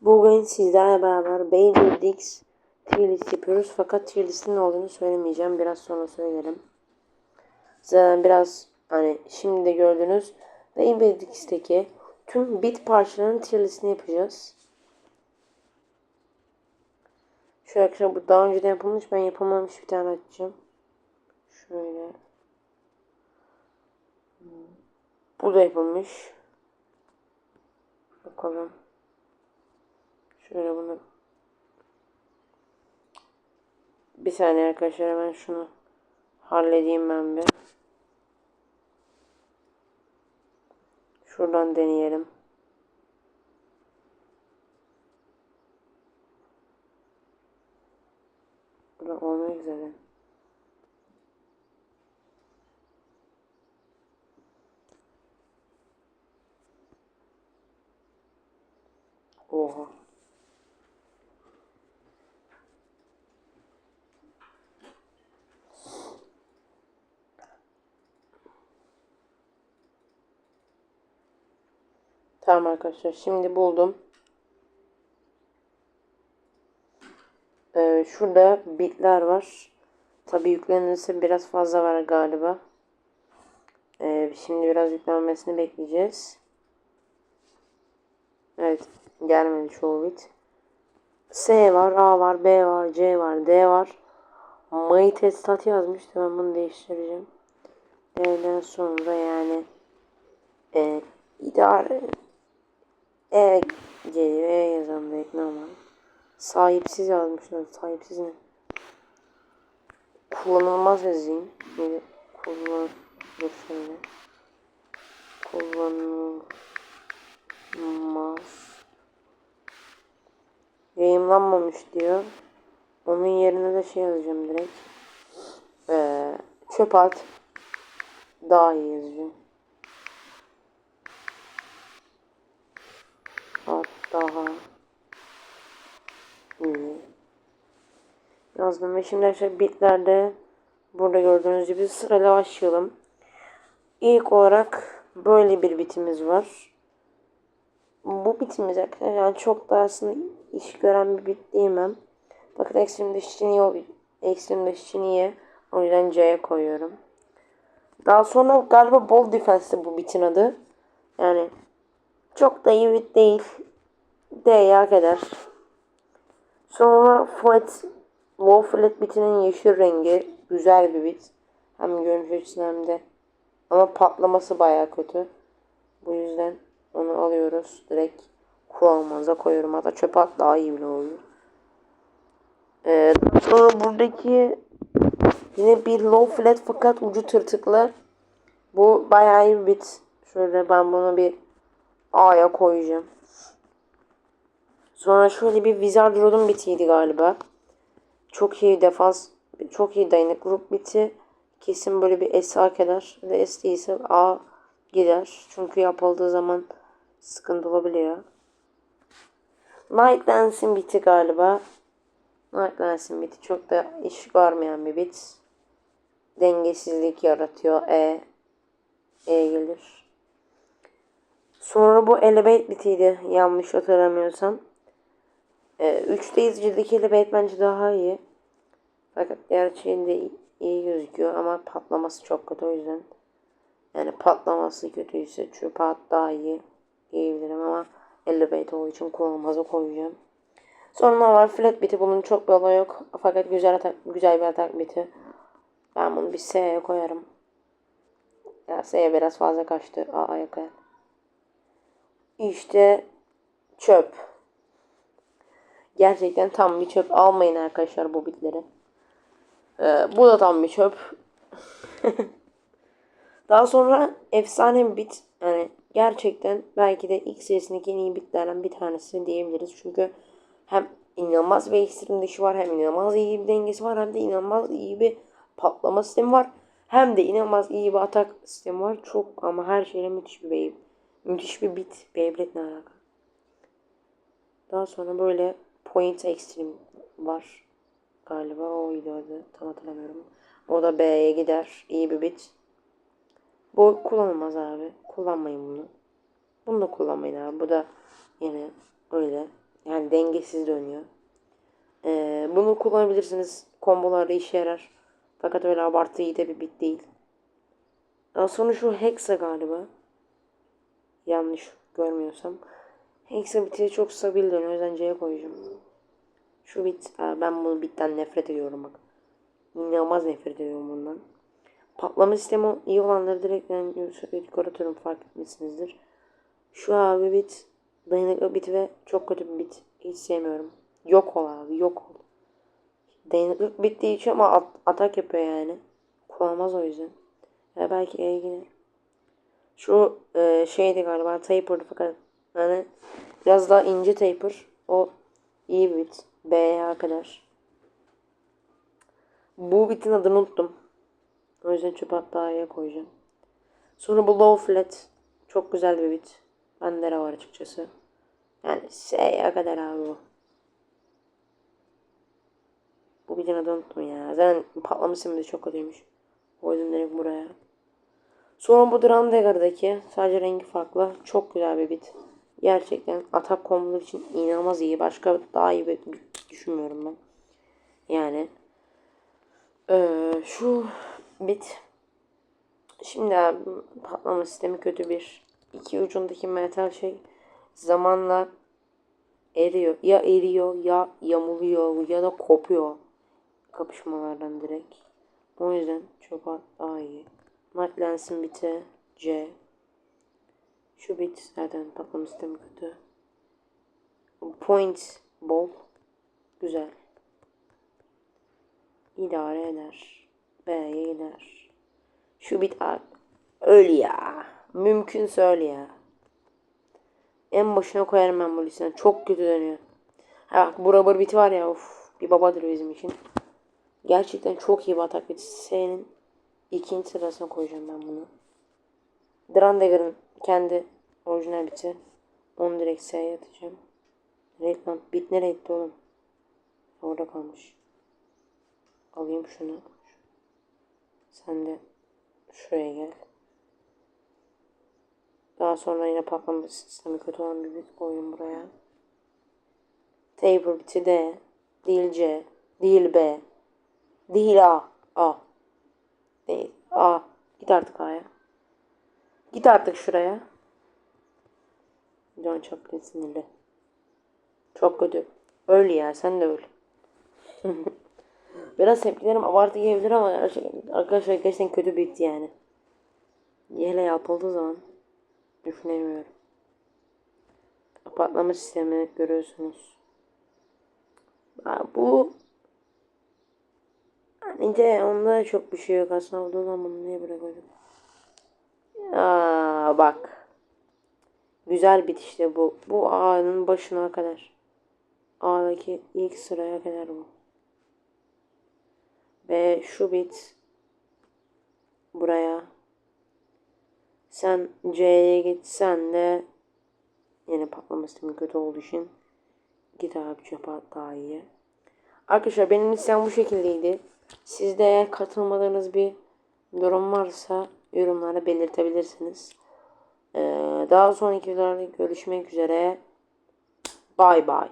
Bugün sizlerle beraber Beyblade X tier yapıyoruz. Fakat tier ne olduğunu söylemeyeceğim. Biraz sonra söylerim. Zaten biraz hani şimdi de gördünüz. Beyblade X'teki tüm bit parçalarının tier yapacağız. Şu arkadaşlar bu daha önceden yapılmış. Ben yapamamış bir tane açacağım. Şöyle. Bu da yapılmış. Bakalım. Şöyle bunu. Bir saniye arkadaşlar hemen şunu halledeyim ben bir. Şuradan deneyelim. Burada olmak üzere. Oha. Tamam arkadaşlar şimdi buldum. Ee, şurada bitler var. Tabi yüklenirse biraz fazla var galiba. Ee, şimdi biraz yüklenmesini bekleyeceğiz. Evet gelmedi çoğu bit. S var, A var, B var, C var, D var. Mayı testat yazmıştı ben bunu değiştireceğim. D'den sonra yani e, idare e geliyor. Yazan direkt normal. Sahipsiz yazmışlar. Sahipsiz ne? Kullanılmaz yazayım. Böyle şöyle. Kullanılmaz. Yayınlanmamış diyor. Onun yerine de şey yazacağım direkt. Ee, çöp at. Daha iyi yazacağım. At daha iyi. Yazdım ve şimdi arkadaşlar bitlerde burada gördüğünüz gibi sırayla başlayalım. İlk olarak böyle bir bitimiz var. Bu bitimiz yani çok da aslında iş gören bir bit diyemem. Bakın ekstrem dışçı ekstrem dışçı niye? O yüzden C'ye koyuyorum. Daha sonra galiba Ball Defense'de bu bitin adı. Yani çok da iyi bit değil. D'ye hak eder. Sonra flat low flat bitinin yeşil rengi güzel bir bit. Hem görünüş açısından hem de ama patlaması baya kötü. Bu yüzden onu alıyoruz. Direkt kullanmaza koyuyorum. Hatta çöpe at daha iyi bile oluyor. Ee, sonra buradaki yine bir low flat fakat ucu tırtıklı. Bu bayağı iyi bir bit. Şöyle ben bunu bir A'ya koyacağım. Sonra şöyle bir Wizard Rod'un bitiydi galiba. Çok iyi defans, çok iyi dayanık grup biti. Kesin böyle bir S hak eder. Da S değilse A gider. Çünkü yapıldığı zaman sıkıntı olabiliyor. Night Dance'in biti galiba. Night Dance'in biti çok da iş görmeyen bir bit. Dengesizlik yaratıyor. E. E gelir. Sonra bu Elevate bitiydi. Yanlış hatırlamıyorsam. Ee, 3'te izcideki Elevate bence daha iyi. Fakat gerçeğinde iyi gözüküyor ama patlaması çok kötü o yüzden. Yani patlaması kötüyse çöpe at daha iyi diyebilirim ama Elevate olduğu için kullanılmaza koyacağım. Sonra var flat biti bunun çok bir olay yok. Fakat güzel atak, güzel bir atak biti. Ben bunu bir S'ye koyarım. Ya S'ye biraz fazla kaçtı. A'ya koyar. İşte çöp. Gerçekten tam bir çöp. Almayın arkadaşlar bu bitleri. Ee, bu da tam bir çöp. Daha sonra efsane bir bit. Yani gerçekten belki de ilk serisindeki en iyi bitlerden bir tanesi diyebiliriz. Çünkü hem inanılmaz bir ekstrem dışı var hem inanılmaz iyi bir dengesi var hem de inanılmaz iyi bir patlama sistemi var. Hem de inanılmaz iyi bir atak sistemi var. Çok ama her şeyle müthiş bir Beyblade. Müthiş bir bit. Beyblade ne alaka? Daha sonra böyle Point Extreme var. Galiba o adı. Tam hatırlamıyorum. O da B'ye gider. İyi bir bit. Bu kullanılmaz abi. Kullanmayın bunu. Bunu da kullanmayın abi. Bu da yine Öyle. Yani dengesiz dönüyor. Ee, bunu kullanabilirsiniz. Kombolarda işe yarar. Fakat öyle abartı iyi de bir bit değil. Daha sonra şu Hexa galiba. Yanlış görmüyorsam. Hexa biti çok stabil dönüyor. O yüzden C'ye koyacağım. Şu bit. Ben bunu bitten nefret ediyorum bak. İnanılmaz nefret ediyorum bundan. Patlama sistemi iyi olanları direkt yani atıyorum fark etmişsinizdir. Şu abi bit dayanıklı bit ve çok kötü bir bit. Hiç sevmiyorum. Yok ol abi yok ol. Dayanıklık bittiği için ama at- atak yapıyor yani. Kullanmaz o yüzden. Ya belki E yine. Şu e, şeydi galiba taper fakat yani biraz daha ince taper. O iyi bir bit. B'ye kadar. Bu bitin adını unuttum. O yüzden çöp hattaya koyacağım. Sonra bu low flat. Çok güzel bir bit. Bende de var açıkçası. Yani S'ye kadar abi bu. Bu bitin adını unuttum ya. Zaten patlama sistemi de çok kötüymüş. O yüzden direkt buraya. Sonra bu Drandegar'daki sadece rengi farklı. Çok güzel bir bit. Gerçekten atak komboları için inanılmaz iyi. Başka daha iyi bir düşünmüyorum ben. Yani ee, şu bit. Şimdi abi patlama sistemi kötü bir. İki ucundaki metal şey zamanla eriyor. Ya eriyor ya yamuluyor ya da kopuyor kapışmalardan direkt. O yüzden çok daha iyi. Night Lens'in biti C şu zaten patlama sistemi kötü Point bol güzel idare eder. B'ye gider. Şu bit abi. Öl ya. Mümkünse öl ya. En başına koyarım ben bu listenin. Çok kötü dönüyor. Ha bak bu rubber biti var ya of. Bir babadır bizim için. Gerçekten çok iyi bir atak biti. S'nin ikinci sırasına koyacağım ben bunu. Drandegar'ın kendi orijinal biti. Onu direkt S'ye atacağım. Reklam. Bit nereye gitti oğlum? Orada kalmış. Alayım şunu. Sen de şuraya gel. Daha sonra yine patlama sistemi kötü olan bir bit koyun buraya. Taper biti D. Değil C. Değil B. Değil A. A. Değil. A. Git artık A'ya. Git artık şuraya. Can çok sinirli. Çok kötü. Öl ya sen de öl. Biraz tepkilerim abartı gelebilir ama arkadaşlar gerçekten kötü bitti yani. Hele yapıldığı zaman düşünemiyorum. Patlama sistemi görüyorsunuz. Bu hani de onda çok bir şey yok aslında olduğu zaman bunu niye bırakıyorum? Aa bak. Güzel bit işte bu. Bu A'nın başına kadar. A'daki ilk sıraya kadar bu. Ve şu bit buraya. Sen C'ye git. Sen de yine patlama sistemi kötü olduğu için git abi çöpe daha iyi. Arkadaşlar benim listem bu şekildeydi. Sizde eğer katılmadığınız bir durum varsa yorumlara belirtebilirsiniz. Ee, daha sonraki videolarda görüşmek üzere. Bay bay.